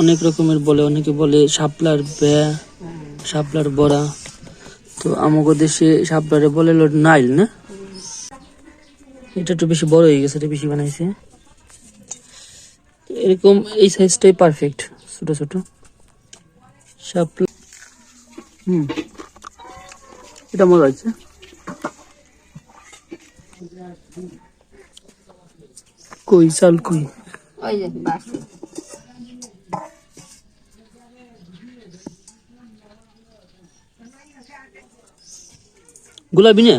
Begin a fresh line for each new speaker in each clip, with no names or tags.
অনেক রকমের বলে, অনেকে বলে শাপলার ব্যা, শাপলার বড়া। তো আমাগো দেশে শাপলারে বলে নাইল, না? এটা একটু বেশি বড় হয়ে গেছে, এটা বেশি বানাইছে। এরকম এই সাইজটাই পারফেক্ট ছোট ছোট। হুম। এটা মজা হচ্ছে কই, চাল কই
ওই যে বাস
গোলাপি না?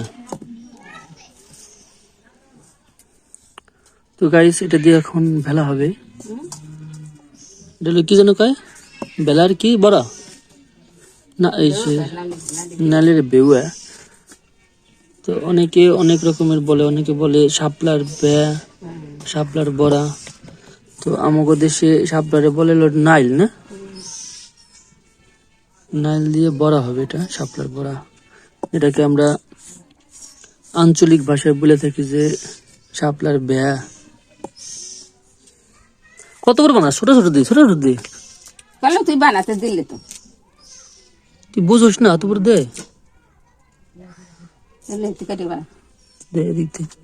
তো গাইস এটা দিয়ে এখন ভেলা হবে। এটা কি যেন কয়? বেলার কি? বড়া? না, এই সে নালের বেউয়া। তো অনেকে অনেক রকমের বলে, অনেকে বলে শাপলার ব্যা, শাপলার বড়া। তো আমাগো দেশে শাপলারে বলে নাইল না? নাইল দিয়ে বড়া হবে এটা, শাপলার বড়া। এটাকে আমরা আঞ্চলিক ভাষায় বলে থাকি যে শাপলার বেয়া কত করে বানা ছোট ছোট দিই ছোট ছোট দিই
বলল তুই বানাতে দিলে তো
তুই বুঝোস না বড় দে দে এদিক থেকে।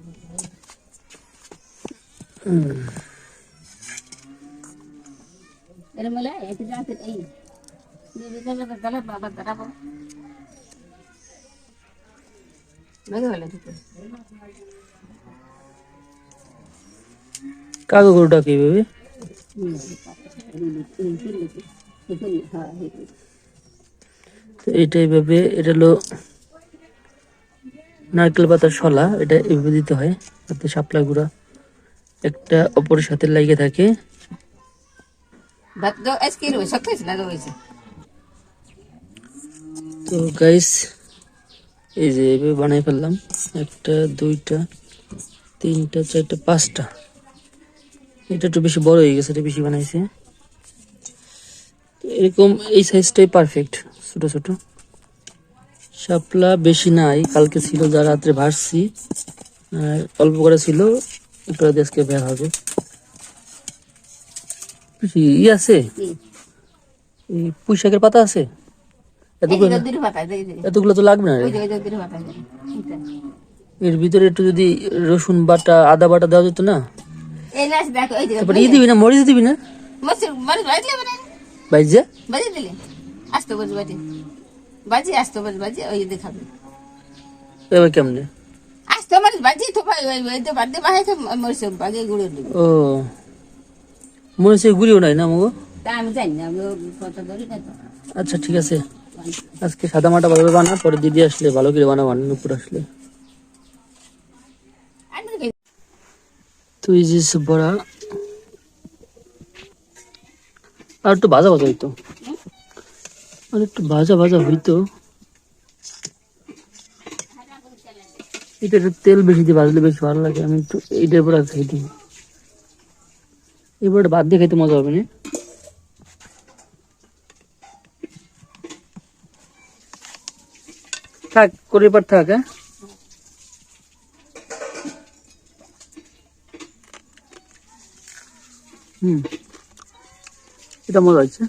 এর মলে এতে যাতে এই দিদি গেলে তো গেলে বাবা দাঁড়াবো বেগে গেলে তুই
কাগজ গরুটা কি ভাবে তো এইভাবে এটা হলো নারকেল পাতার শলা এটা এইভাবে দিতে হয় শাপলা গুঁড়া। একটা অপরের সাথে লাগিয়ে থাকে। তো গাইস এই যে এভাবে বানাই ফেললাম। একটা দুইটা তিনটা চারটা পাঁচটা। এটা একটু বেশি বড় হয়ে গেছে এটা বেশি বানাইছে। এরকম এই সাইজটাই পারফেক্ট ছোট ছোট। শাপলা বেশি নাই কালকে ছিল যা রাত্রে ভাসছি আর অল্প করে ছিল একটু আজকে বের হবে। ই আছে? পুঁই শাকের পাতা আছে? এতগুলো তো লাগবে না? এর ভিতরে একটু যদি রসুন বাটা আদা বাটা দেওয়া যেত না? তারপরে ই দিবি না? মরিচ দিবি না? বাইজা
বাজে দিলে? আসতো বাজ বাজে বাজে আসতো বাজ বাজে ওই দেখাবে।
এবার কেমনে?
আসতো মানে বাজে তো ভাই ওই ওই তো বাজে বাহে তো মরিস বাজে গুঁড়ো দিবে।
ও মরিচের গুঁড়িও নাই না মগো
তা আমি জানি না আমি কত ধরি না
আচ্ছা ঠিক আছে। আজকে সাদা মাটা ভালো বানা, পরে দিদি আসলে ভালো করে বানা বানানো উপর আসলে। তুই যে বড়া, আর একটু ভাজা ভাজা হইতো। আর একটু ভাজা ভাজা হইতো। এটা তেল বেশি দিয়ে ভাজলে বেশি ভালো লাগে, আমি একটু এইটার পর খাই দিই এবার বাদ দিয়ে খাইতে মজা হবে না? থাক করে এবার থাক হ্যাঁ? হুম। এটা মজা হচ্ছে